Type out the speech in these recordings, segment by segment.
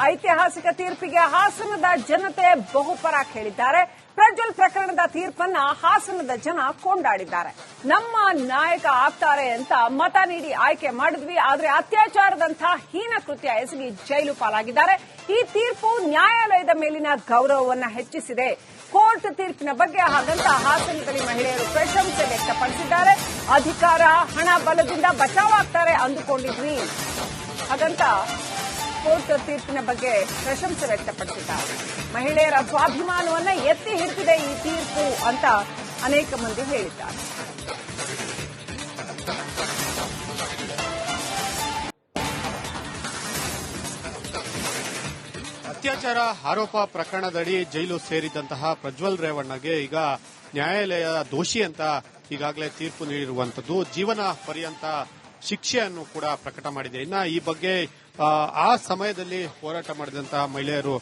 ಐತಿಹಾಸಿಕ ತೀರ್ಪಿಗೆ ಹಾಸನದ ಜನತೆ ಬಹುಪರ ಕೇಳಿದ್ದಾರೆ. ಪ್ರಜ್ವಲ್ ಪ್ರಕರಣದ ತೀರ್ಪನ್ನ ಹಾಸನದ ಜನ ಕೊಂಡಾಡಿದ್ದಾರೆ. ನಮ್ಮ ನಾಯಕ ಆಗ್ತಾರೆ ಅಂತ ಮತ ನೀಡಿ ಆಯ್ಕೆ ಮಾಡಿದ್ವಿ. ಆದ್ರೆ ಅತ್ಯಾಚಾರದಂತಹ ಹೀನ ಕೃತ್ಯ ಎಸಗಿ ಜೈಲು ಪಾಲಾಗಿದ್ದಾರೆ. ಈ ತೀರ್ಪು ನ್ಯಾಯಾಲಯದ ಮೇಲಿನ ಗೌರವವನ್ನ ಹೆಚ್ಚಿಸಿದೆ. ಕೋರ್ಟ್ ತೀರ್ಪಿನ ಬಗ್ಗೆ ಹಾಗಂತ ಹಾಸನದಲ್ಲಿ ಮಹಿಳೆಯರು ಪ್ರಶಂಸೆ ವ್ಯಕ್ತಪಡಿಸಿದ್ದಾರೆ. ಅಧಿಕಾರ, ಹಣ, ಬಲದಿಂದ ಬಚಾವಾಗ್ತಾರೆ ಅಂದುಕೊಂಡಿದ್ವಿ. ಹಾಗಂತ ಕೋರ್ಟ್ ತೀರ್ಪಿನ ಬಗ್ಗೆ ಪ್ರಶಂಸೆ ವ್ಯಕ್ತಪಡಿಸಿದ್ದಾರೆ. ಮಹಿಳೆಯರ ಸ್ವಾಭಿಮಾನವನ್ನ ಎತ್ತಿ ಹಿಡಿದಿದೆ ಈ ತೀರ್ಪು ಅಂತ ಅನೇಕ ಮಂದಿ ಹೇಳಿದ್ದಾರೆ. ಅತ್ಯಾಚಾರ ಆರೋಪ ಪ್ರಕರಣದಡಿ ಜೈಲು ಸೇರಿದಂತಹ ಪ್ರಜ್ವಲ್ ರೇವಣ್ಣಗೆ ಈಗ ನ್ಯಾಯಾಲಯ ದೋಷಿ ಅಂತ ಈಗಾಗಲೇ ತೀರ್ಪು ನೀಡಿರುವಂತದ್ದು ಜೀವನ ಪರ್ಯಂತ ಶಿಕ್ಷೆಯನ್ನು ಕೂಡ ಪ್ರಕಟ ಮಾಡಿದೆ. ಇನ್ನ ಈ ಬಗ್ಗೆ ಆ, ಸಮಯದಲ್ಲಿ ಹೋರಾಟ ಮಾಡಿದಂತಹ ಮಹಿಳೆಯರು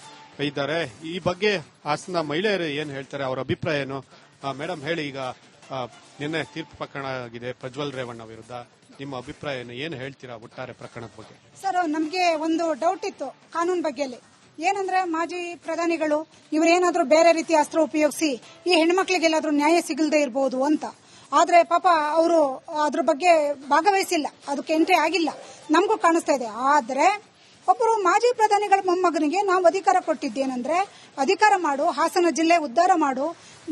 ಇದ್ದಾರೆ. ಈ ಬಗ್ಗೆ ಹಾಸನ ಮಹಿಳೆಯರು ಏನ್ ಹೇಳ್ತಾರೆ ಅವರ ಅಭಿಪ್ರಾಯ ಏನು? ಮೇಡಮ್ ಹೇಳಿ ಈಗ ನಿನ್ನೆ ತೀರ್ಪು ಪ್ರಕರಣ ಆಗಿದೆ ಪ್ರಜ್ವಲ್ ರೇವಣ್ಣ ವಿರುದ್ಧ. ನಿಮ್ಮ ಅಭಿಪ್ರಾಯ ಏನು? ಏನು ಹೇಳ್ತೀರಾ ಒಟ್ಟಾರೆ ಪ್ರಕರಣದ ಬಗ್ಗೆ? ಸರ್ ನಮಗೆ ಒಂದು ಡೌಟ್ ಇತ್ತು ಕಾನೂನು ಬಗ್ಗೆಯಲ್ಲಿ. ಏನಂದ್ರೆ ಮಾಜಿ ಪ್ರಧಾನಿಗಳು ಇವರೇನಾದ್ರೂ ಬೇರೆ ರೀತಿಯ ಅಸ್ತ್ರ ಉಪಯೋಗಿಸಿ ಈ ಹೆಣ್ಮಕ್ಳಿಗೆಲ್ಲಾದ್ರೂ ನ್ಯಾಯ ಸಿಗಲ್ದೇ ಇರಬಹುದು ಅಂತ. ಆದ್ರೆ ಪಾಪ ಅವರು ಅದ್ರ ಬಗ್ಗೆ ಭಾಗವಹಿಸಿಲ್ಲ. ಅದಕ್ಕೆ ಎಂಟ್ರಿ ಆಗಿಲ್ಲ. ನಮಗೂ ಕಾಣಿಸ್ತಾ ಇದೆ. ಆದ್ರೆ ಒಬ್ಬರು ಮಾಜಿ ಪ್ರಧಾನಿಗಳ ಮೊಮ್ಮಗನಿಗೆ ನಾವು ಅಧಿಕಾರ ಕೊಟ್ಟಿದ್ದೇನೆಂದ್ರೆ ಅಧಿಕಾರ ಮಾಡು, ಹಾಸನ ಜಿಲ್ಲೆ ಉದ್ಧಾರ ಮಾಡು.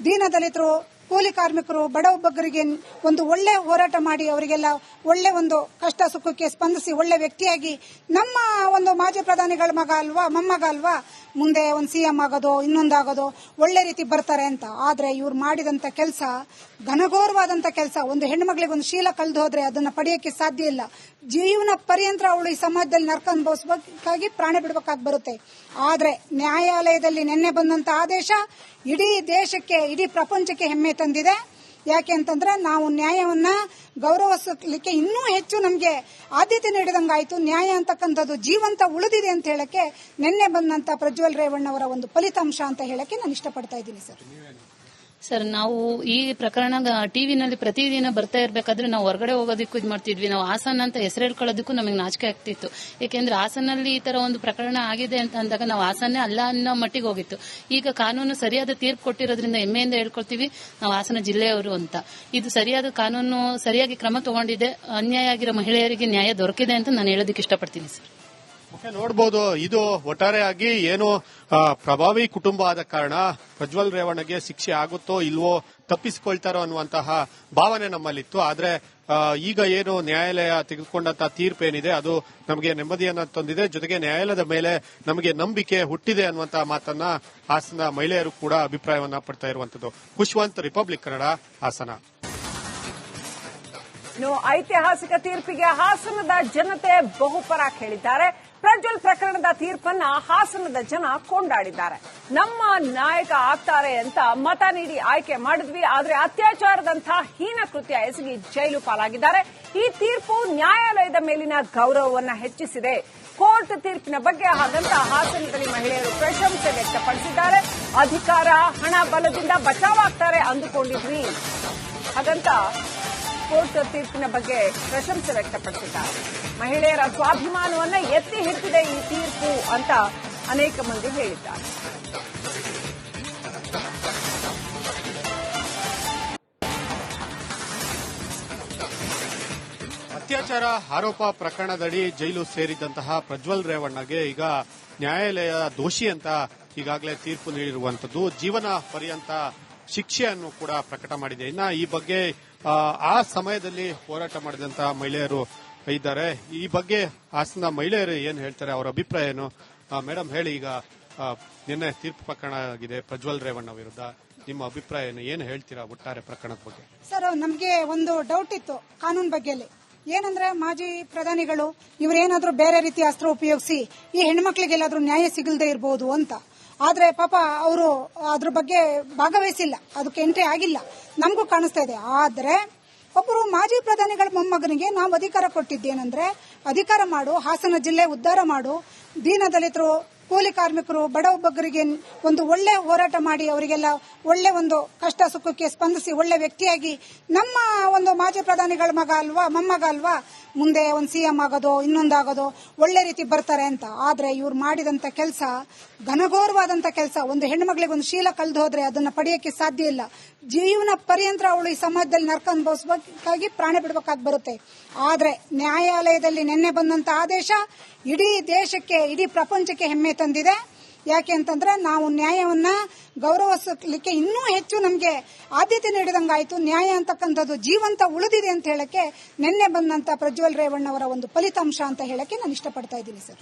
ದೀನ ದಲಿತರು ಕೂಲಿ ಕಾರ್ಮಿಕರು, ಬಡ ಒಬ್ಬರಿಗೆ ಒಂದು ಒಳ್ಳೆ ಹೋರಾಟ ಮಾಡಿ, ಅವರಿಗೆಲ್ಲ ಒಳ್ಳೆ ಒಂದು ಕಷ್ಟ ಸುಖಕ್ಕೆ ಸ್ಪಂದಿಸಿ ಒಳ್ಳೆ ವ್ಯಕ್ತಿಯಾಗಿ ನಮ್ಮ ಒಂದು ಮಾಜಿ ಪ್ರಧಾನಿಗಳ ಮಗ ಅಲ್ವಾ, ಮೊಮ್ಮಗ ಅಲ್ವಾ ಮುಂದೆ ಒಂದು ಸಿಎಂ ಆಗೋದು, ಇನ್ನೊಂದಾಗೋದು, ಒಳ್ಳೆ ರೀತಿ ಬರ್ತಾರೆ ಅಂತ. ಆದ್ರೆ ಇವ್ರು ಮಾಡಿದಂತ ಕೆಲಸ, ಘನಘೋರವಾದಂತ ಕೆಲಸ. ಒಂದು ಹೆಣ್ಮಗಳಿಗೆ ಒಂದು ಶೀಲ ಕಳೆದು ಹೋದ್ರೆ ಅದನ್ನ ಪಡೆಯಕ್ಕೆ ಸಾಧ್ಯ ಇಲ್ಲ. ಜೀವನ ಪರ್ಯಂತರ ಅವಳು ಈ ಸಮಾಜದಲ್ಲಿ ನರ್ಕ ಅನುಭವಿಸಬೇಕಾಗಿ ಪ್ರಾಣ ಬಿಡಬೇಕಾಗಿ ಬರುತ್ತೆ. ಆದ್ರೆ ನ್ಯಾಯಾಲಯದಲ್ಲಿ ನಿನ್ನೆ ಬಂದಂತ ಆದೇಶ ಇಡೀ ದೇಶಕ್ಕೆ, ಇಡೀ ಪ್ರಪಂಚಕ್ಕೆ ಹೆಮ್ಮೆ ತಂದಿದೆ. ಯಾಕೆ ಅಂತಂದ್ರೆ ನಾವು ನ್ಯಾಯವನ್ನ ಗೌರವಿಸಲಿಕ್ಕೆ ಇನ್ನೂ ಹೆಚ್ಚು ನಮಗೆ ಆದ್ಯತೆ ನೀಡಿದಂಗಾಯ್ತು. ನ್ಯಾಯ ಅಂತಕ್ಕಂಥದ್ದು ಜೀವಂತ ಉಳಿದಿದೆ ಅಂತ ಹೇಳಕ್ಕೆ ನಿನ್ನೆ ಬಂದಂತ ಪ್ರಜ್ವಲ್ ರೇವಣ್ಣವರ ಒಂದು ಫಲಿತಾಂಶ ಅಂತ ಹೇಳಕ್ಕೆ ನಾನು ಇಷ್ಟಪಡ್ತಾ ಇದ್ದೀನಿ ಸರ್. ಸರ್, ನಾವು ಈ ಪ್ರಕರಣ ಟಿವಿನಲ್ಲಿ ಪ್ರತಿದಿನ ಬರ್ತಾ ಇರಬೇಕಾದ್ರೆ ನಾವು ಹೊರಗಡೆ ಹೋಗೋದಕ್ಕೂ ಇದು ಮಾಡ್ತಿದ್ವಿ. ನಾವು ಹಾಸನ ಅಂತ ಹೆಸರು ಹೇಳ್ಕೊಳ್ಳೋದಕ್ಕೂ ನಮಗೆ ನಾಚಿಕೆ ಆಗ್ತಿತ್ತು. ಏಕೆಂದ್ರೆ ಹಾಸನಲ್ಲಿ ಈ ತರ ಒಂದು ಪ್ರಕರಣ ಆಗಿದೆ ಅಂತ ಅಂದಾಗ ನಾವು ಹಾಸನ್ನೇ ಅಲ್ಲ ಅನ್ನೋ ಮಟ್ಟಿಗೆ ಹೋಗಿತ್ತು. ಈಗ ಕಾನೂನು ಸರಿಯಾದ ತೀರ್ಪು ಕೊಟ್ಟಿರೋದ್ರಿಂದ ಹೆಮ್ಮೆಯಿಂದ ಹೇಳ್ಕೊಳ್ತೀವಿ, ನಾವು ಹಾಸನ ಜಿಲ್ಲೆಯವರು ಅಂತ. ಇದು ಸರಿಯಾದ ಕಾನೂನು, ಸರಿಯಾಗಿ ಕ್ರಮ ತಗೊಂಡಿದೆ, ಅನ್ಯಾಯ ಆಗಿರೋ ಮಹಿಳೆಯರಿಗೆ ನ್ಯಾಯ ದೊರಕಿದೆ ಅಂತ ನಾನು ಹೇಳೋದಕ್ಕೆ ಇಷ್ಟಪಡ್ತೀನಿ ಸರ್. ಓಕೆ ನೋಡಬಹುದು ಇದು ಒಟ್ಟಾರೆಯಾಗಿ ಏನು ಪ್ರಭಾವಿ ಕುಟುಂಬ ಆದ ಕಾರಣ ಪ್ರಜ್ವಲ್ ರೇವಣ್ಣಗೆ ಶಿಕ್ಷೆ ಆಗುತ್ತೋ ಇಲ್ವೋ ತಪ್ಪಿಸಿಕೊಳ್ತಾರೋ ಅನ್ನುವಂತಹ ಭಾವನೆ ನಮ್ಮಲ್ಲಿತ್ತು. ಆದ್ರೆ ಈಗ ಏನು ನ್ಯಾಯಾಲಯ ತೆಗೆದುಕೊಂಡಂತಹ ತೀರ್ಪು ಏನಿದೆ, ಅದು ನಮಗೆ ನೆಮ್ಮದಿಯನ್ನ ತಂದಿದೆ. ಜೊತೆಗೆ ನ್ಯಾಯಾಲಯದ ಮೇಲೆ ನಮಗೆ ನಂಬಿಕೆ ಹುಟ್ಟಿದೆ ಅನ್ನುವಂತಹ ಮಾತನ್ನ ಹಾಸನ ಮಹಿಳೆಯರು ಕೂಡ ಅಭಿಪ್ರಾಯವನ್ನ ಪಡ್ತಾ ಇರುವಂತದ್ದು. ಖುಷ್ವಂತ್ ರಿಪಬ್ಲಿಕ್ ಕನ್ನಡ, ಹಾಸನ. ಐತಿಹಾಸಿಕ ತೀರ್ಪಿಗೆ ಹಾಸನದ ಜನತೆ ಬಹುಪರಾಕ್ ಹೇಳಿದ್ದಾರೆ ಪ್ರಜ್ವಲ್ ಪ್ರಕರಣದ ತೀರ್ಪನ್ನ ಹಾಸನದ ಜನ ಕೊಂಡಾಡಿದ್ದಾರೆ. ನಮ್ಮ ನಾಯಕ ಆಗ್ತಾರೆ ಅಂತ ಮತ ನೀಡಿ ಆಯ್ಕೆ ಮಾಡಿದ್ವಿ, ಆದ್ರೆ ಅತ್ಯಾಚಾರದಂತಹ ಹೀನ ಕೃತ್ಯ ಎಸಗಿ ಜೈಲು ಪಾಲಾಗಿದ್ದಾರೆ. ಈ ತೀರ್ಪು ನ್ಯಾಯಾಲಯದ ಮೇಲಿನ ಗೌರವವನ್ನ ಹೆಚ್ಚಿಸಿದೆ. ಕೋರ್ಟ್ ತೀರ್ಪಿನ ಬಗ್ಗೆ ಹಾಗಂತ ಹಾಸನದಲ್ಲಿ ಮಹಿಳೆಯರು ಪ್ರಶಂಸೆ ವ್ಯಕ್ತಪಡಿಸಿದ್ದಾರೆ. ಅಧಿಕಾರ, ಹಣ, ಬಲದಿಂದ ಬಚಾವಾಗ್ತಾರೆ ಅಂದುಕೊಂಡಿದ್ವಿ. ಹಾಗಂತ ಕೋರ್ಟ್ ತೀರ್ಪಿನ ಬಗ್ಗೆ ಪ್ರಶಂಸೆ ವ್ಯಕ್ತಪಡಿಸಿದ್ದಾರೆ. ಮಹಿಳೆಯರ ಸ್ವಾಭಿಮಾನವನ್ನ ಎತ್ತಿ ಹಿಡಿದಿದೆ ಈ ತೀರ್ಪು ಅಂತ ಅನೇಕ ಮಂದಿ ಹೇಳಿದ್ದಾರೆ. ಅತ್ಯಾಚಾರ ಆರೋಪ ಪ್ರಕರಣದಡಿ ಜೈಲು ಸೇರಿದಂತಹ ಪ್ರಜ್ವಲ್ ರೇವಣ್ಣಗೆ ಈಗ ನ್ಯಾಯಾಲಯ ದೋಷಿ ಅಂತ ಈಗಾಗಲೇ ತೀರ್ಪು ನೀಡಿರುವಂತದ್ದು ಜೀವನ ಪರ್ಯಂತ ಶಿಕ್ಷೆಯನ್ನು ಕೂಡ ಪ್ರಕಟ ಮಾಡಿದೆ. ಇನ್ನ ಈ ಬಗ್ಗೆ ಆ, ಸಮಯದಲ್ಲಿ ಹೋರಾಟ ಮಾಡಿದಂತಹ ಮಹಿಳೆಯರು ಇದ್ದಾರೆ. ಈ ಬಗ್ಗೆ ಹಾಸನ ಮಹಿಳೆಯರು ಏನ್ ಹೇಳ್ತಾರೆ ಅವರ ಅಭಿಪ್ರಾಯ ಏನು? ಮೇಡಮ್ ಹೇಳಿ ಈಗ ನಿನ್ನೆ ತೀರ್ಪು ಪ್ರಕರಣ ಆಗಿದೆ ಪ್ರಜ್ವಲ್ ರೇವಣ್ಣ ವಿರುದ್ಧ. ನಿಮ್ಮ ಅಭಿಪ್ರಾಯ ಏನು? ಏನು ಹೇಳ್ತೀರಾ ಒಟ್ಟಾರೆ ಪ್ರಕರಣದ ಬಗ್ಗೆ? ಸರ್ ನಮಗೆ ಒಂದು ಡೌಟ್ ಇತ್ತು ಕಾನೂನು ಬಗ್ಗೆಯಲ್ಲಿ. ಏನಂದ್ರೆ ಮಾಜಿ ಪ್ರಧಾನಿಗಳು ಇವರೇನಾದ್ರೂ ಬೇರೆ ರೀತಿಯ ಅಸ್ತ್ರ ಉಪಯೋಗಿಸಿ ಈ ಹೆಣ್ಮಕ್ಳಿಗೆಲ್ಲಾದ್ರೂ ನ್ಯಾಯ ಸಿಗಲ್ದೇ ಇರಬಹುದು ಅಂತ. ಆದ್ರೆ ಪಾಪ ಅವರು ಅದ್ರ ಬಗ್ಗೆ ಭಾಗವಹಿಸಿಲ್ಲ. ಅದಕ್ಕೆ ಎಂಟ್ರಿ ಆಗಿಲ್ಲ. ನಮಗೂ ಕಾಣಿಸ್ತಾ ಇದೆ. ಆದ್ರೆ ಒಬ್ಬರು ಮಾಜಿ ಪ್ರಧಾನಿಗಳ ಮೊಮ್ಮಗನಿಗೆ ನಾವು ಅಧಿಕಾರ ಕೊಟ್ಟಿದ್ದೇನೆಂದ್ರೆ ಅಧಿಕಾರ ಮಾಡು, ಹಾಸನ ಜಿಲ್ಲೆ ಉದ್ಧಾರ ಮಾಡು ದೀನ ದಲಿತರು ಕೂಲಿ ಕಾರ್ಮಿಕರು, ಬಡ ಒಬ್ಬೊಬ್ಬರಿಗೆ ಒಂದು ಒಳ್ಳೆ ಹೋರಾಟ ಮಾಡಿ ಅವರಿಗೆಲ್ಲ ಒಳ್ಳೆ ಒಂದು ಕಷ್ಟ ಸುಖಕ್ಕೆ ಸ್ಪಂದಿಸಿ ಒಳ್ಳೆ ವ್ಯಕ್ತಿಯಾಗಿ ನಮ್ಮ ಒಂದು ಮಾಜಿ ಪ್ರಧಾನಿಗಳ ಮಗ ಅಲ್ವಾ, ಮೊಮ್ಮಗ ಅಲ್ವಾ, ಮುಂದೆ ಒಂದು ಸಿ ಎಂ ಆಗೋದು, ಇನ್ನೊಂದಾಗೋದು, ಒಳ್ಳೆ ರೀತಿ ಬರ್ತಾರೆ ಅಂತ. ಆದ್ರೆ ಇವ್ರು ಮಾಡಿದಂತ ಕೆಲಸ, ಘನಘೋರವಾದಂತ ಕೆಲಸ. ಒಂದು ಹೆಣ್ಮಗಳಿಗೆ ಒಂದು ಶೀಲ ಕಳೆದು ಹೋದ್ರೆ ಅದನ್ನ ಪಡೆಯಕ್ಕೆ ಸಾಧ್ಯ ಇಲ್ಲ. ಜೀವನ ಪರ್ಯಂತರ ಅವಳು ಈ ಸಮಾಜದಲ್ಲಿ ನರ್ಕ ಅನುಭವಿಸಬೇಕಾಗಿ ಪ್ರಾಣ ಬಿಡಬೇಕಾಗಿ ಬರುತ್ತೆ. ಆದ್ರೆ ನ್ಯಾಯಾಲಯದಲ್ಲಿ ನಿನ್ನೆ ಬಂದಂತ ಆದೇಶ, ಇಡೀ ದೇಶಕ್ಕೆ, ಇಡೀ ಪ್ರಪಂಚಕ್ಕೆ ಹೆಮ್ಮೆ ತಂದಿದೆ. ಯಾಕೆ ಅಂತಂದ್ರೆ ನಾವು ನ್ಯಾಯವನ್ನ ಗೌರವಿಸಲಿಕ್ಕೆ ಇನ್ನೂ ಹೆಚ್ಚು ನಮಗೆ ಆದ್ಯತೆ ನೀಡಿದಂಗಾಯ್ತು. ನ್ಯಾಯ ಅಂತಕ್ಕಂಥದ್ದು ಜೀವಂತ ಉಳಿದಿದೆ ಅಂತ ಹೇಳಕ್ಕೆ ನಿನ್ನೆ ಬಂದಂತ ಪ್ರಜ್ವಲ್ ರೇವಣ್ಣವರ ಒಂದು ಫಲಿತಾಂಶ ಅಂತ ಹೇಳಕ್ಕೆ ನಾನು ಇಷ್ಟಪಡ್ತಾ ಇದ್ದೀನಿ ಸರ್.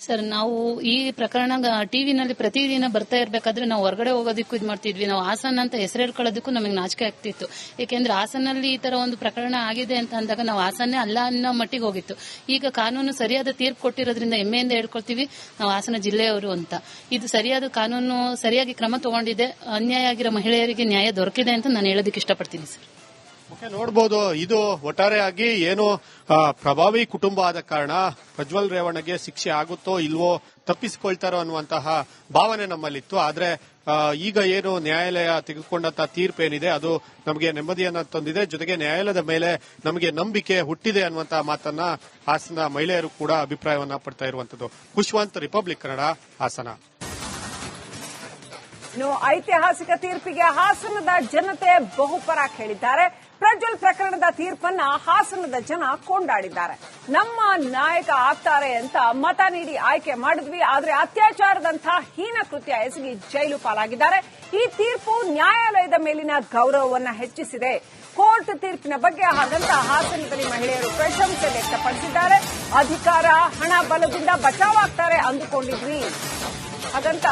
ಸರ್, ನಾವು ಈ ಪ್ರಕರಣ ಟಿವಿನಲ್ಲಿ ಪ್ರತಿದಿನ ಬರ್ತಾ ಇರಬೇಕಾದ್ರೆ ನಾವು ಹೊರಗಡೆ ಹೋಗೋದಕ್ಕೂ ಇದು ಮಾಡ್ತಿದ್ವಿ. ನಾವು ಹಾಸನ ಅಂತ ಹೆಸರು ಹೇಳ್ಕೊಳ್ಳೋದಕ್ಕೂ ನಮಗೆ ನಾಚಿಕೆ ಆಗ್ತಿತ್ತು. ಏಕೆಂದ್ರೆ ಹಾಸನಲ್ಲಿ ಈ ತರ ಒಂದು ಪ್ರಕರಣ ಆಗಿದೆ ಅಂತ ಅಂದಾಗ ನಾವು ಹಾಸನ್ನೇ ಅಲ್ಲ ಅನ್ನೋ ಮಟ್ಟಿಗೆ ಹೋಗಿತ್ತು. ಈಗ ಕಾನೂನು ಸರಿಯಾದ ತೀರ್ಪು ಕೊಟ್ಟಿರೋದ್ರಿಂದ ಹೆಮ್ಮೆಯಿಂದ ಹೇಳ್ಕೊಳ್ತೀವಿ, ನಾವು ಹಾಸನ ಜಿಲ್ಲೆಯವರು ಅಂತ. ಇದು ಸರಿಯಾದ ಕಾನೂನು, ಸರಿಯಾಗಿ ಕ್ರಮ ತಗೊಂಡಿದೆ, ಅನ್ಯಾಯ ಆಗಿರೋ ಮಹಿಳೆಯರಿಗೆ ನ್ಯಾಯ ದೊರಕಿದೆ ಅಂತ ನಾನು ಹೇಳೋದಕ್ಕೆ ಇಷ್ಟಪಡ್ತೀನಿ ಸರ್. ಓಕೆ ನೋಡಬಹುದು ಇದು ಒಟ್ಟಾರೆಯಾಗಿ ಏನು ಪ್ರಭಾವಿ ಕುಟುಂಬ ಆದ ಕಾರಣ ಪ್ರಜ್ವಲ್ ರೇವಣ್ಣಗೆ ಶಿಕ್ಷೆ ಆಗುತ್ತೋ ಇಲ್ವೋ ತಪ್ಪಿಸಿಕೊಳ್ತಾರೋ ಅನ್ನುವಂತಹ ಭಾವನೆ ನಮ್ಮಲ್ಲಿತ್ತು. ಆದ್ರೆ ಈಗ ಏನು ನ್ಯಾಯಾಲಯ ತೆಗೆದುಕೊಂಡಂತಹ ತೀರ್ಪು ಏನಿದೆ ಅದು ನಮಗೆ ನೆಮ್ಮದಿಯನ್ನ ತಂದಿದೆ. ಜೊತೆಗೆ ನ್ಯಾಯಾಲಯದ ಮೇಲೆ ನಮಗೆ ನಂಬಿಕೆ ಹುಟ್ಟಿದೆ ಅನ್ನುವಂತಹ ಮಾತನ್ನ ಹಾಸನ ಮಹಿಳೆಯರು ಕೂಡ ಅಭಿಪ್ರಾಯವನ್ನ ಪಡ್ತಾ ಇರುವಂತದ್ದು. ಖುಷ್ವಂತ್ ರಿಪಬ್ಲಿಕ್ ಕನ್ನಡ, ಹಾಸನ. ಐತಿಹಾಸಿಕ ತೀರ್ಪಿಗೆ ಹಾಸನದ ಜನತೆ ಬಹುಪರಾಕ್ ಹೇಳಿದ್ದಾರೆ ಪ್ರಜ್ವಲ್ ಪ್ರಕರಣದ ತೀರ್ಪನ್ನ ಹಾಸನದ ಜನ ಕೊಂಡಾಡಿದ್ದಾರೆ. ನಮ್ಮ ನಾಯಕ ಆಗ್ತಾರೆ ಅಂತ ಮತ ನೀಡಿ ಆಯ್ಕೆ ಮಾಡಿದ್ವಿ, ಆದ್ರೆ ಅತ್ಯಾಚಾರದಂತಹ ಹೀನ ಕೃತ್ಯ ಎಸಗಿ ಜೈಲು ಪಾಲಾಗಿದ್ದಾರೆ. ಈ ತೀರ್ಪು ನ್ಯಾಯಾಲಯದ ಮೇಲಿನ ಗೌರವವನ್ನ ಹೆಚ್ಚಿಸಿದೆ. ಕೋರ್ಟ್ ತೀರ್ಪಿನ ಬಗ್ಗೆ ಹಾಗಂತ ಹಾಸನದಲ್ಲಿ ಮಹಿಳೆಯರು ಪ್ರಶಂಸೆ ವ್ಯಕ್ತಪಡಿಸಿದ್ದಾರೆ. ಅಧಿಕಾರ, ಹಣ, ಬಲದಿಂದ ಬಚಾವಾಗ್ತಾರೆ ಅಂದುಕೊಂಡಿದ್ವಿ. ಹಾಗಂತ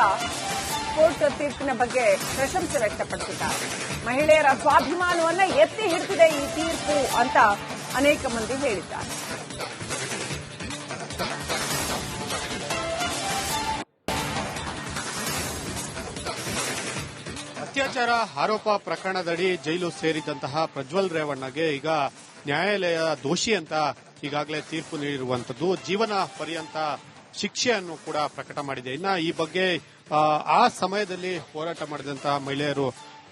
ಕೋರ್ಟ್ ತೀರ್ಪಿನ ಬಗ್ಗೆ ಪ್ರಶಂಸೆ ವ್ಯಕ್ತಪಡಿಸಿದ್ದಾರೆ. ಮಹಿಳೆಯರ ಸ್ವಾಭಿಮಾನವನ್ನ ಎತ್ತಿ ಹಿಡಿದಿದೆ ಈ ತೀರ್ಪು ಅಂತ ಅನೇಕ ಮಂದಿ ಹೇಳಿದ್ದಾರೆ. ಅತ್ಯಾಚಾರ ಆರೋಪ ಪ್ರಕರಣದಡಿ ಜೈಲು ಸೇರಿದಂತಹ ಪ್ರಜ್ವಲ್ ರೇವಣ್ಣಗೆ ಈಗ ನ್ಯಾಯಾಲಯ ದೋಷಿ ಅಂತ ಈಗಾಗಲೇ ತೀರ್ಪು ನೀಡಿರುವಂತದ್ದು ಜೀವನ ಪರ್ಯಂತ ಶಿಕ್ಷೆಯನ್ನು ಕೂಡ ಪ್ರಕಟ ಮಾಡಿದೆ. ಇನ್ನ ಈ ಬಗ್ಗೆ ಆ, ಸಮಯದಲ್ಲಿ ಹೋರಾಟ ಮಾಡಿದಂತಹ ಮಹಿಳೆಯರು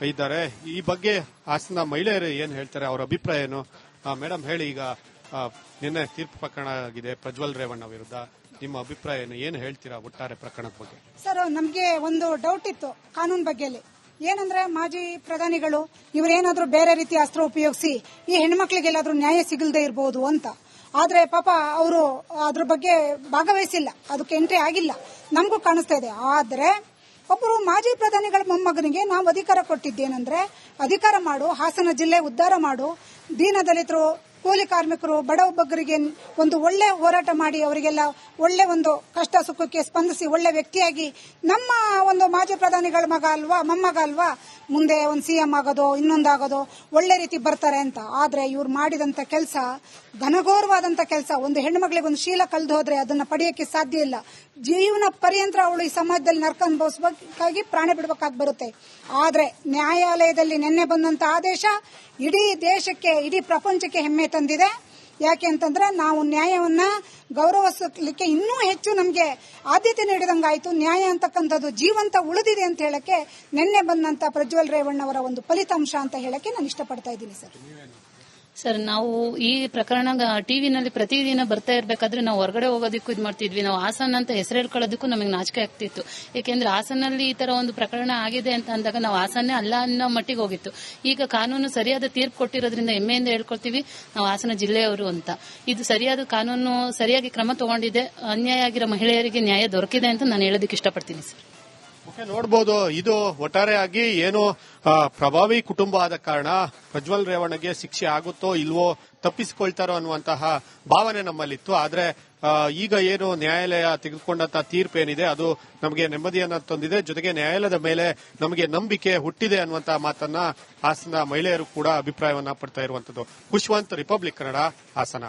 ಇದ್ದಾರೆ. ಈ ಬಗ್ಗೆ ಹಾಸನ ಮಹಿಳೆಯರು ಏನ್ ಹೇಳ್ತಾರೆ ಅವರ ಅಭಿಪ್ರಾಯ ಏನು? ಮೇಡಮ್ ಹೇಳಿ ಈಗ ನಿನ್ನೆ ತೀರ್ಪು ಪ್ರಕರಣ ಆಗಿದೆ ಪ್ರಜ್ವಲ್ ರೇವಣ್ಣ ವಿರುದ್ಧ. ನಿಮ್ಮ ಅಭಿಪ್ರಾಯ ಏನು? ಏನ್ ಹೇಳ್ತೀರಾ ಒಟ್ಟಾರೆ ಪ್ರಕರಣದ ಬಗ್ಗೆ? ಸರ್ ನಮಗೆ ಒಂದು ಡೌಟ್ ಇತ್ತು ಕಾನೂನು ಬಗ್ಗೆಲಿ ಏನಂದ್ರೆ ಮಾಜಿ ಪ್ರಧಾನಿಗಳು ಇವರೇನಾದ್ರೂ ಬೇರೆ ರೀತಿ ಅಸ್ತ್ರ ಉಪಯೋಗಿಸಿ ಈ ಹೆಣ್ಮಕ್ಳಿಗೆಲ್ಲಾದ್ರೂ ನ್ಯಾಯ ಸಿಗಲ್ದೇ ಇರಬಹುದು ಅಂತ. ಆದ್ರೆ ಪಾಪ ಅವರು ಅದ್ರ ಬಗ್ಗೆ ಭಾಗವಹಿಸಿಲ್ಲ. ಅದಕ್ಕೆ ಎಂಟ್ರಿ ಆಗಿಲ್ಲ. ನಮಗೂ ಕಾಣಿಸ್ತಾ ಇದೆ. ಆದ್ರೆ ಒಬ್ಬರು ಮಾಜಿ ಪ್ರಧಾನಿಗಳ ಮೊಮ್ಮಗನಿಗೆ ನಾವು ಅಧಿಕಾರ ಕೊಟ್ಟಿದ್ದೇನೆಂದ್ರೆ ಅಧಿಕಾರ ಮಾಡು, ಹಾಸನ ಜಿಲ್ಲೆ ಉದ್ಧಾರ ಮಾಡು ದೀನ ದಲಿತರು ಕೂಲಿ ಕಾರ್ಮಿಕರು, ಬಡ ಬಗ್ಗರಿಗೆ ಒಂದು ಒಳ್ಳೆ ಹೋರಾಟ ಮಾಡಿ, ಅವರಿಗೆಲ್ಲ ಒಳ್ಳೆ ಒಂದು ಕಷ್ಟ ಸುಖಕ್ಕೆ ಸ್ಪಂದಿಸಿ ಒಳ್ಳೆ ವ್ಯಕ್ತಿಯಾಗಿ ನಮ್ಮ ಒಂದು ಮಾಜಿ ಪ್ರಧಾನಿಗಳ ಮಗ ಅಲ್ವಾ, ಮೊಮ್ಮಗ ಅಲ್ವಾ ಮುಂದೆ ಒಂದು ಸಿ ಎಂ ಆಗೋದು, ಇನ್ನೊಂದಾಗೋದು, ಒಳ್ಳೆ ರೀತಿ ಬರ್ತಾರೆ ಅಂತ. ಆದ್ರೆ ಇವ್ರು ಮಾಡಿದಂತ ಕೆಲಸ, ಘನಘೋರವಾದಂತ ಕೆಲಸ, ಒಂದು ಹೆಣ್ಮಗಳಿಗೆ ಒಂದು ಶೀಲ ಕಳೆದು ಹೋದ್ರೆ ಅದನ್ನ ಪಡೆಯಕ್ಕೆ ಸಾಧ್ಯ ಇಲ್ಲ. ಜೀವನ ಪರ್ಯಂತರ ಅವಳು ಈ ಸಮಾಜದಲ್ಲಿ ನರ್ಕ ಅನುಭವಿಸಬೇಕಾಗಿ ಪ್ರಾಣ ಬಿಡಬೇಕಾಗಿ ಬರುತ್ತೆ. ಆದ್ರೆ ನ್ಯಾಯಾಲಯದಲ್ಲಿ ನಿನ್ನೆ ಬಂದಂತ ಆದೇಶ ಇಡೀ ದೇಶಕ್ಕೆ, ಇಡೀ ಪ್ರಪಂಚಕ್ಕೆ ಹೆಮ್ಮೆ ತಂದಿದೆ. ಯಾಕೆ ಅಂತಂದ್ರೆ ನಾವು ನ್ಯಾಯವನ್ನ ಗೌರವಿಸಲಿಕ್ಕೆ ಇನ್ನೂ ಹೆಚ್ಚು ನಮಗೆ ಆದ್ಯತೆ ನೀಡಿದಂಗಾಯ್ತು. ನ್ಯಾಯ ಅಂತಕ್ಕಂಥದ್ದು ಜೀವಂತ ಉಳಿದಿದೆ ಅಂತ ಹೇಳಕ್ಕೆ ನಿನ್ನೆ ಬಂದಂತ ಪ್ರಜ್ವಲ್ ರೇವಣ್ಣವರ ಒಂದು ಫಲಿತಾಂಶ ಅಂತ ಹೇಳಕ್ಕೆ ನಾನು ಇಷ್ಟಪಡ್ತಾ ಇದ್ದೀನಿ ಸರ್. ಸರ್, ನಾವು ಈ ಪ್ರಕರಣ ಟಿವಿನಲ್ಲಿ ಪ್ರತಿದಿನ ಬರ್ತಾ ಇರಬೇಕಾದ್ರೆ ನಾವು ಹೊರಗಡೆ ಹೋಗೋದಕ್ಕೂ ಇದು ಮಾಡ್ತಿದ್ವಿ. ನಾವು ಹಾಸನ ಅಂತ ಹೆಸರು ಹೇಳ್ಕೊಳ್ಳೋದಕ್ಕೂ ನಮಗೆ ನಾಚಿಕೆ ಆಗ್ತಿತ್ತು. ಏಕೆಂದ್ರೆ ಹಾಸನಲ್ಲಿ ಈ ತರ ಒಂದು ಪ್ರಕರಣ ಆಗಿದೆ ಅಂತ ಅಂದಾಗ ನಾವು ಹಾಸನ್ನೇ ಅಲ್ಲ ಅನ್ನೋ ಮಟ್ಟಿಗೆ ಹೋಗಿತ್ತು. ಈಗ ಕಾನೂನು ಸರಿಯಾದ ತೀರ್ಪು ಕೊಟ್ಟಿರೋದ್ರಿಂದ ಹೆಮ್ಮೆಯಿಂದ ಹೇಳ್ಕೊಳ್ತೀವಿ, ನಾವು ಹಾಸನ ಜಿಲ್ಲೆಯವರು ಅಂತ. ಇದು ಸರಿಯಾದ ಕಾನೂನು ಸರಿಯಾಗಿ ಕ್ರಮ ತಗೊಂಡಿದೆ, ಅನ್ಯಾಯ ಆಗಿರೋ ಮಹಿಳೆಯರಿಗೆ ನ್ಯಾಯ ದೊರಕಿದೆ ಅಂತ ನಾನು ಹೇಳೋದಕ್ಕೆ ಇಷ್ಟಪಡ್ತೀನಿ ಸರ್. ಓಕೆ ನೋಡಬಹುದು ಇದು ಒಟ್ಟಾರೆಯಾಗಿ ಏನು ಪ್ರಭಾವಿ ಕುಟುಂಬ ಆದ ಕಾರಣ ಪ್ರಜ್ವಲ್ ರೇವಣ್ಣಗೆ ಶಿಕ್ಷೆ ಆಗುತ್ತೋ ಇಲ್ವೋ ತಪ್ಪಿಸಿಕೊಳ್ತಾರೋ ಅನ್ನುವಂತಹ ಭಾವನೆ ನಮ್ಮಲ್ಲಿತ್ತು. ಆದ್ರೆ ಈಗ ಏನು ನ್ಯಾಯಾಲಯ ತೆಗೆದುಕೊಂಡಂತಹ ತೀರ್ಪು ಏನಿದೆ ಅದು ನಮಗೆ ನೆಮ್ಮದಿಯನ್ನ ತಂದಿದೆ. ಜೊತೆಗೆ ನ್ಯಾಯಾಲಯದ ಮೇಲೆ ನಮಗೆ ನಂಬಿಕೆ ಹುಟ್ಟಿದೆ ಅನ್ನುವಂತಹ ಮಾತನ್ನ ಹಾಸನ ಮಹಿಳೆಯರು ಕೂಡ ಅಭಿಪ್ರಾಯವನ್ನ ಪಡ್ತಾ ಇರುವಂತದ್ದು. ಖುಷ್ವಂತ್ ರಿಪಬ್ಲಿಕ್ ಕನ್ನಡ ಹಾಸನ.